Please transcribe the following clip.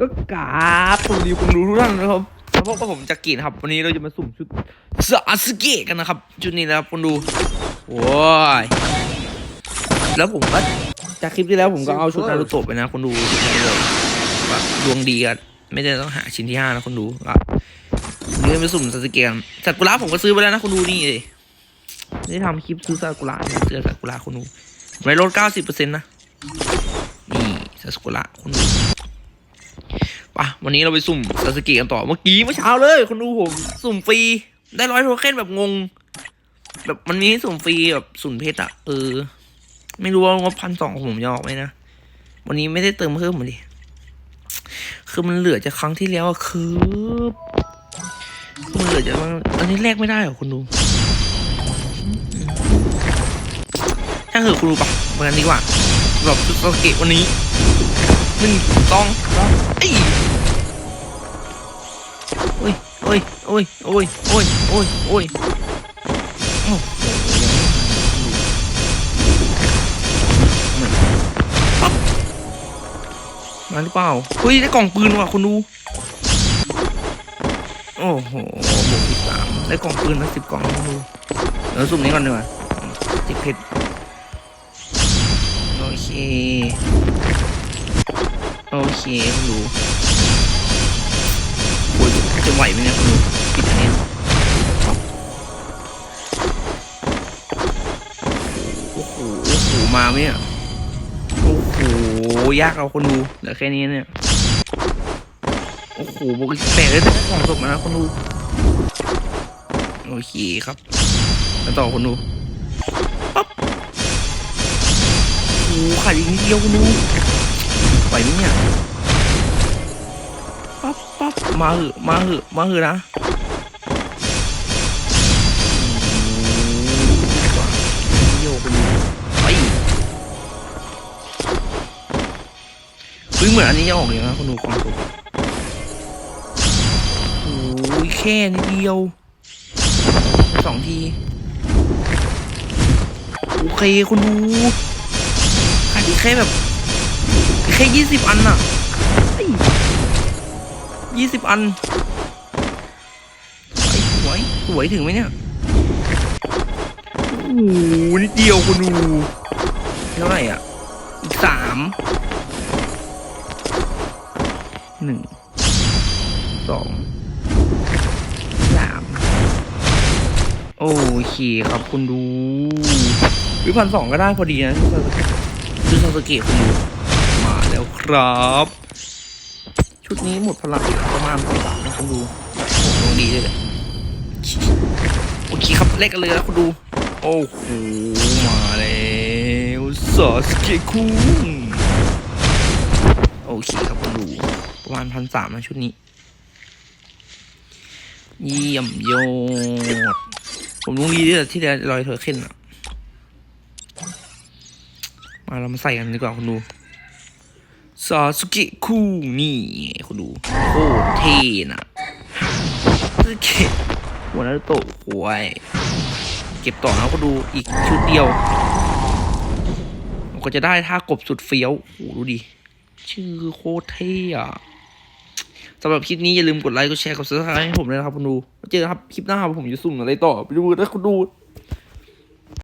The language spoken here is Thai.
ก็กราบสวัสดีคุณดูทุกท่านนะครับแล้วพบกับผมจากกีนะครับ วันนี้เราจะมาสุ่มชุดซาสึเกะกันนะครับ ชุดนี้นะครับคุณดูโอ้ยแล้วผมก็จากคลิปที่แล้วผมก็เอาชุดนารูโตะไปนะคุณดูดนี้เลยแบบดวงดีกันไม่ได้ต้องหาชิ้นที่ห้านะคุณดูครับวันนี้มาสุ่มซาสึเกะกันซากุระผมก็ซื้อไปแล้วนะคุณดูนี่เลยได้ทำคลิปซื้อซากุระเสื้อซากุระคุณดูไม่ลดเก้าสิบเปอร์เซ็นต์นะนี่ซากุระคุณดู ปะวันนี้เราไปสุ่มซาสกิกันต่อเมื่อกี้เมื่อเช้าเลยคุณดูผมสุ่มฟรีได้ร้อยโทเค็นแบบงง แบบมันมีให้สุ่มฟรีแบบสุ่มเพชรอะเออ ไม่รู้ว่างบพันสองของผมจะออกไหมนะ วันนี้ไม่ได้เติมเพิ่มมาดิคือมันเหลือจากครั้งที่แล้วอะคือมันเหลือจากอันนี้แลกไม่ได้เหรอคุณดูถ้าเหอะคุณดูปะเหมือนกันดีกว่าสำหรับชุดสกิวันนี้หนึ่งสองสาม อ้ยโอ้ยโอ้ยโอ้ยโอ้ยโอ้ยมาหรือเปล่าเฮ้ยได้กล่องปืนว่ะคุณดู โอ้โหบวกสิบสามได้กล่องปืนมาสิบกล่องคุณดูเดี๋ยวสุ่มนี้ก่อนดีกว่าจิบเพชรโอเค โอเคคุณดู จะไหวไหมเนี่ยคุณูปิดอันนี้โอ้โหโอ้โหมาไหมเนี่ยโอ้โหยากเอาคนดูเหลือแค่นี้เนี่ยโอ้โหบวกอีกแปดเลยนะของศพนะคนดูโอเคครับแล้วต่อคนดูปั๊บโอ้ขาดอีกนิดเดียวคนดูไหวไหมเนี่ย ปั๊บปั๊บมาเหอมาเหอมาเหอนะโยกไปดูไปเฮ้ยเหมือนอันนี้จะออกเลยนะคุณดูความสุขโอ้ยแค่นิดเดียวสองทีโอเคคุณดูขาดอีกแค่แบบแค่ยี่สิบอันน่ะ ยี่สิบอัน สวย สวยถึงไหมเนี่ย โอ้โหนิดเดียวคุณดูเท่าไหร่อะ อีกสาม หนึ่ง สอง สาม โอเคครับคุณดูวิพันสองก็ได้พอดีนะชื่อซาสเกะคุณดูมาแล้วครับ ชุดนี้หมดพลังประมาณพันสามนะคุณดูดวงดีเลยแหละโอเคครับเลขกันเลยนะคุณดู โอ้โหมาแล้วซอสเกคุงโอเคครับคุณดูประมาณพันสามนะชุดนี้ เยี่ยมยอดผมดวงดีที่สุดที่ได้ลอยเธอขึ้นอะ มาเรามาใส่กันดีกว่าคุณดู ซาสุเกะคุงนี่คุณดูโคตรเท่นะสุเกะหัวนารุโตะหวย เก็บต่อนะก็ดูอีกชุดเดียวเราก็จะได้ท่ากบสุดเฟี้ยวโอ้หดูดิ ชื่อโคตรเท่อะสำหรับคลิปนี้อย่าลืมกดไลค์ กดแชร์ กดซับสไครต์ให้ผมด้วยนะครับคุณดู เจอกันครับคลิปหน้าผมจะสุ่มอะไรต่อ ไปดูนะคุณดู